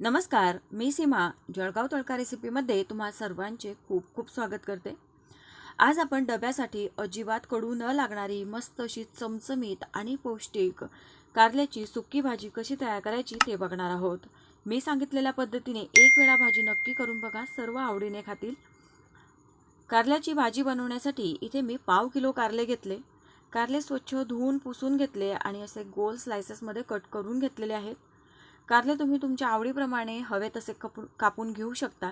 नमस्कार मी सीमा. जळगाव तळका रेसिपीमध्ये तुम्हा सर्वांचे खूप खूप स्वागत करते. आज आपण डब्यासाठी अजिबात कडू न लागणारी मस्त अशी चमचमीत आणि पौष्टिक कारल्याची सुक्की भाजी कशी तयार करायची ते बघणार आहोत. मी सांगितलेल्या पद्धतीने एक वेळा भाजी नक्की करून बघा सर्व आवडीने खातील. कारल्याची भाजी बनवण्यासाठी इथे मी पाव किलो कारले घेतले. कारले स्वच्छ धुवून पुसून घेतले आणि असे गोल स्लायसेसमध्ये कट करून घेतलेले आहेत. कारले तुम्ही तुमच्या आवडीप्रमाणे हवे तसे कपून कापून घेऊ शकता.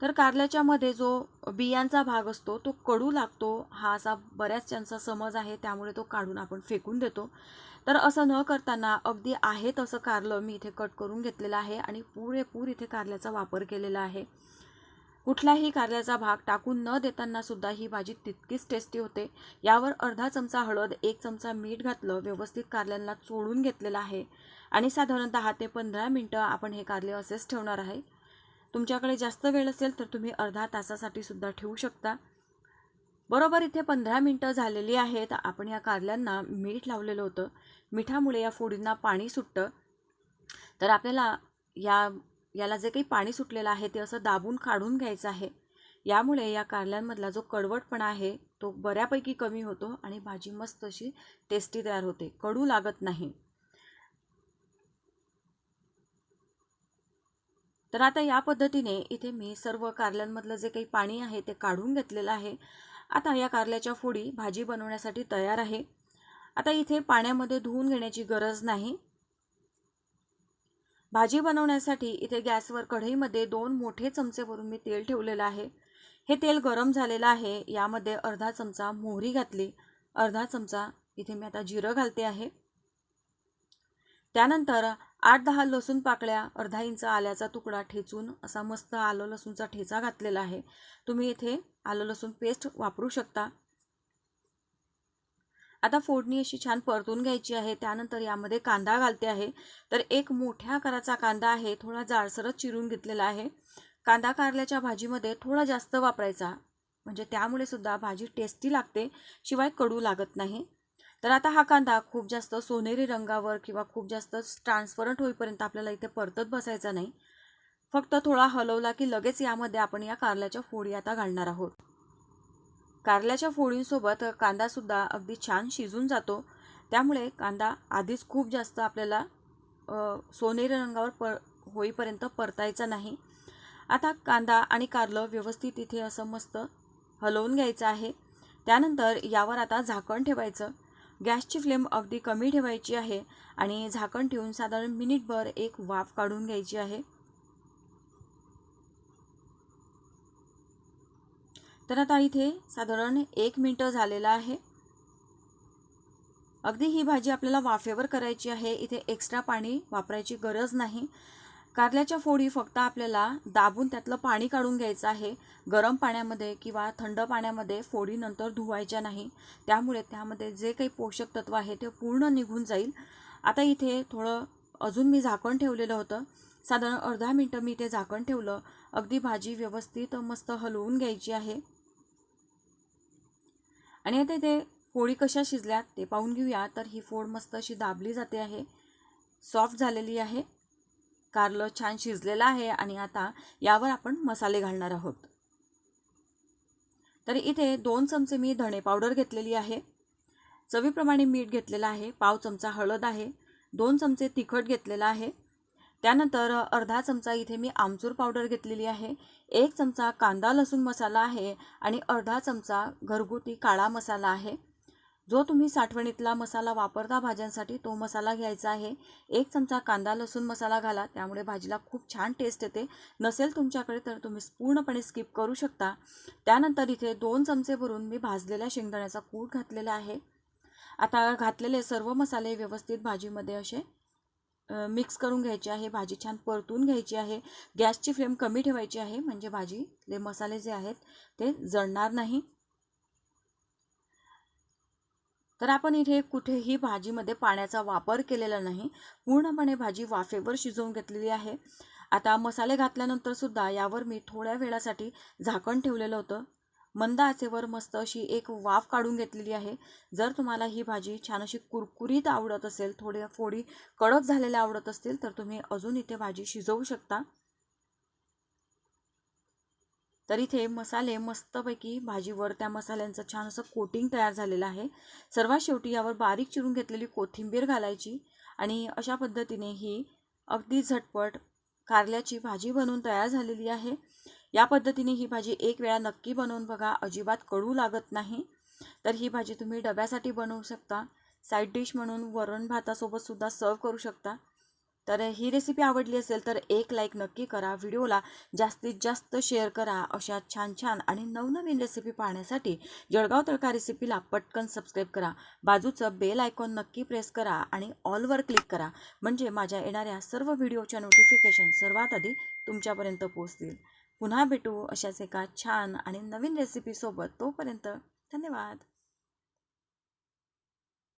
तर कारल्याच्यामध्ये जो बियांचा भाग असतो तो कडू लागतो. हा असा बऱ्याच त्यांचा समज आहे त्यामुळे तो काढून आपण फेकून देतो. तर असं न करताना अगदी आहे तसं कारलं मी इथे कट करून घेतलेलं आहे आणि पुरेपूर इथे कारल्याचा वापर केलेला आहे. कुठलाही कारल्याचा भाग टाकून न देताना सुद्धा ही भाजी तितकीच टेस्टी होते. यावर अर्धा चमचा हळद एक चमचा मीठ घातलं व्यवस्थित कारल्यांना चोळून घेतलेलं आहे. आणि साधारण दहा ते पंधरा मिनटं आपण हे कारले असेच ठेवणार आहे. तुमच्याकडे जास्त वेळ असेल तर तुम्ही अर्धा तासासाठी सुद्धा ठेवू शकता. बरोबर इथे पंधरा मिनटं झालेली आहेत. आपण या कारल्यांना मीठ लावलेलं होतं. मिठामुळे या फोडींना पाणी सुटतं. तर आपल्याला या याला जे काही पाणी सुटलेलं आहे ते असं दाबून काढून घ्यायचं आहे. यामुळे या कारल्यांमधला जो कडवटपणा आहे तो बऱ्यापैकी कमी होतो आणि भाजी मस्त अशी टेस्टी तयार होते. कडू लागत नाही. तर आता या पद्धतीने इथे मी सर्व कारल्यांमधलं जे काही पाणी आहे ते काढून घेतलेलं आहे. आता या कारल्याच्या फोडी भाजी बनवण्यासाठी तयार आहे. आता इथे पाण्यामध्ये धुवून घेण्याची गरज नाही. भाजी बनवण्यासाठी इथे गॅसवर कढईमध्ये दोन मोठे चमचे भरून मी तेल ठेवलेलं आहे. हे तेल गरम झालेलं आहे. यामध्ये अर्धा चमचा मोहरी घातली. अर्धा चमचा इथे मी आता जिरं घालते आहे. त्यानंतर आठ दहा लसूण पाकळ्या अर्धा इंच आल्याचा तुकडा ठेचून असा मस्त आलं लसूणचा ठेचा घातलेला आहे. तुम्ही इथे आलं लसूण पेस्ट वापरू शकता. आता फोडणी अशी छान परतून घ्यायची आहे त्यानंतर यामध्ये कांदा घालते आहे. तर एक मोठ्या आकाराचा कांदा आहे थोडा जाडसरच चिरून घेतलेला आहे. कांदा कारल्याच्या भाजीमध्ये थोडा जास्त वापरायचा म्हणजे त्यामुळे सुद्धा भाजी टेस्टी लागते शिवाय कडू लागत नाही. तर आता हा कांदा खूप जास्त सोनेरी रंगावर किंवा खूप जास्त ट्रान्सपरंट होईपर्यंत आपल्याला इथे परतत बसायचा नाही. फक्त थोडा हलवला की लगेच यामध्ये आपण या कारल्याच्या फोडी आता घालणार आहोत. कारल्याच्या फोडींसोबत कांदासुद्धा अगदी छान शिजून जातो. त्यामुळे कांदा आधीच खूप जास्त आपल्याला सोनेरी रंगावर पर होईपर्यंत परतायचा नाही. आता कांदा आणि कारलं व्यवस्थित इथे असं मस्त हलवून घ्यायचं आहे. त्यानंतर यावर आता झाकण ठेवायचं. गॅसची फ्लेम अगदी कमी ठेवायची आहे आणि झाकण ठेवून साधारण मिनिटभर एक वाफ काढून घ्यायची आहे. तर आता इथे साधारण एक मिनटं झालेलं आहे. अगदी ही भाजी आपल्याला वाफेवर करायची आहे. इथे एक्स्ट्रा पाणी वापरायची गरज नाही. कारल्याच्या फोडी फक्त आपल्याला दाबून त्यातलं पाणी काढून घ्यायचं आहे. गरम पाण्यामध्ये किंवा थंड पाण्यामध्ये फोडी नंतर धुवायच्या नाही. त्यामुळे त्यामध्ये जे काही पोषक तत्व आहे ते पूर्ण निघून जाईल. आता इथे थोडं अजून मी झाकण ठेवलेलं होतं. साधारण अर्धा मिनटं मी ते झाकण ठेवलं. अगदी भाजी व्यवस्थित मस्त हलवून घ्यायची आहे. आणि आता इथे फोडी कशा शिजल्यात ते पाहून घेऊया. तर ही फोड मस्त अशी दाबली जाते आहे. सॉफ्ट झालेली आहे. कारलं छान शिजलेलं आहे आणि आता यावर आपण मसाले घालणार आहोत. तर इथे दोन चमचे मी धणे पावडर घेतलेली आहे. चवीप्रमाणे मीठ घेतलेलं आहे. पाव चमचा हळद आहे. दोन चमचे तिखट घेतलेलं आहे. त्यानंतर अर्धा चमचा इथे मी आमचूर पावडर घेतलेली आहे एक चमचा कांदा लसूण मसाला आहे आणि अर्धा चमचा घरगुती काळा मसाला आहे. जो तुम्ही साठवणीतला मसाला वापरता भाज्यांसाठी तो मसाला घ्यायचा आहे. एक चमचा कांदा लसूण मसाला घाला त्यामुळे भाजीला खूप छान टेस्ट येते. नसेल तुमच्याकडे तर तुम्ही पूर्णपणे स्किप करू शकता. त्यानंतर इथे दोन चमचे भरून मी भाजलेल्या शेंगदाण्याचा कूट घातलेला आहे. आता घातलेले सर्व मसाले व्यवस्थित भाजीमध्ये असे मिक्स करून घ्यायची आहे. भाजी छान परतून घ्यायची आहे. गॅसची फ्लेम कमी ठेवायची आहे. म्हणजे भाजीले मसाले जे आहेत ते जळणार नाही. तर आपण इथे कुठेही भाजीमध्ये पाण्याचा वापर केलेला नाही. पूर्णपणे भाजी वाफेवर शिजवून घेतलेली आहे. आता मसाले घातल्यानंतर सुद्धा यावर मी थोड्या वेळासाठी झाकण ठेवलेलं होतं. मंद आचेवर मस्त अशी एक वाफ काढून घेतलेली आहे. जर तुम्हाला ही भाजी छान अशी कुरकुरीत आवडत असेल थोड्या फोडी कडक झालेल्या आवडत असतील तर तुम्ही अजून इथे भाजी शिजवू शकता. तर इथे मसाले मस्तपैकी भाजीवर त्या मसाल्यांचं छान असं कोटिंग तयार झालेलं आहे. सर्वात शेवटी यावर बारीक चिरून घेतलेली कोथिंबीर घालायची आणि अशा पद्धतीने ही अगदी झटपट कारल्याची भाजी बनवून तयार झालेली आहे. या पद्धतीने ही भाजी एक वेळा नक्की बनवून बघा. अजिबात कडू लागत नाही. तर ही भाजी तुम्ही डब्यासाठी बनवू शकता. साईड डिश म्हणून वरण भातासोबत सुद्धा सर्व करू शकता. तर ही रेसिपी आवडली असेल तर एक लाईक नक्की करा. व्हिडिओला जास्तीत जास्त शेअर करा. अशा छान छान आणि नवनवीन रेसिपी पाहण्यासाठी जळगाव तळका रेसिपीला पटकन सबस्क्राईब करा. बाजूचं बेल आयकॉन नक्की प्रेस करा आणि ऑलवर क्लिक करा. म्हणजे माझ्या येणाऱ्या सर्व व्हिडिओच्या नोटिफिकेशन सर्वात आधी तुमच्यापर्यंत पोहोचतील. पुन्हा भेटू अशाच एका छान आणि नवीन रेसिपीसोबत तोपर्यंत धन्यवाद.